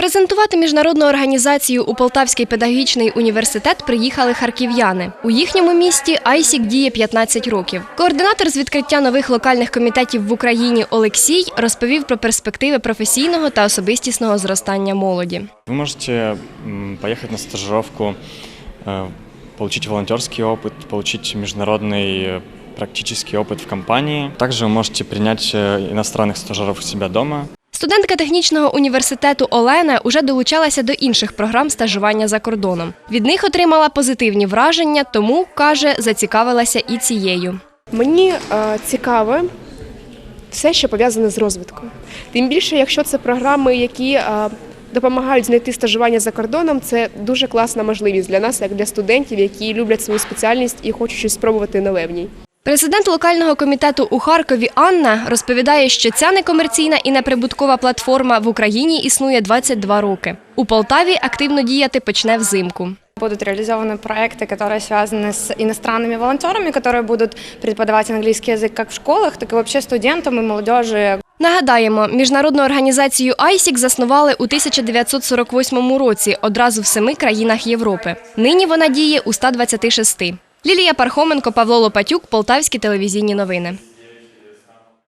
Презентувати міжнародну організацію у Полтавський педагогічний університет приїхали харків'яни. У їхньому місті Айсік діє 15 років. Координатор з відкриття нових локальних комітетів в Україні Олексій розповів про перспективи професійного та особистісного зростання молоді. Вы можете м, поехать на стажировку, э, получить волонтерский опыт, получить международный э, практический опыт в компании. Также вы можете принять э, иностранных стажеров у себя дома. Студентка технічного університету Олена уже долучалася до інших програм стажування за кордоном. Від них отримала позитивні враження, тому каже, зацікавилася і цією. Мені е, цікаве все, що пов'язане з розвитком. Тим більше, якщо це програми, які е, допомагають знайти стажування за кордоном, це дуже класна можливість для нас, як для студентів, які люблять свою спеціальність і хочуть щось спробувати нове в ній. Президент локального комітету у Харкові Анна розповідає, що ця некомерційна і неприбуткова платформа в Україні існує 22 роки. У Полтаві активно діяти почне взимку. Будут реализованы проекты, которые связаны с иностранными волонтерами, которые будут преподавать английский язык как в школах, так и вообще студентам и молодежи Нагадаємо, міжнародну організацію ISIC заснували у 1948 році одразу в семи країнах Європи. Нині вона діє у 126. Лілія Пархоменко, Павло Лопатюк, Полтавські телевізійні новини.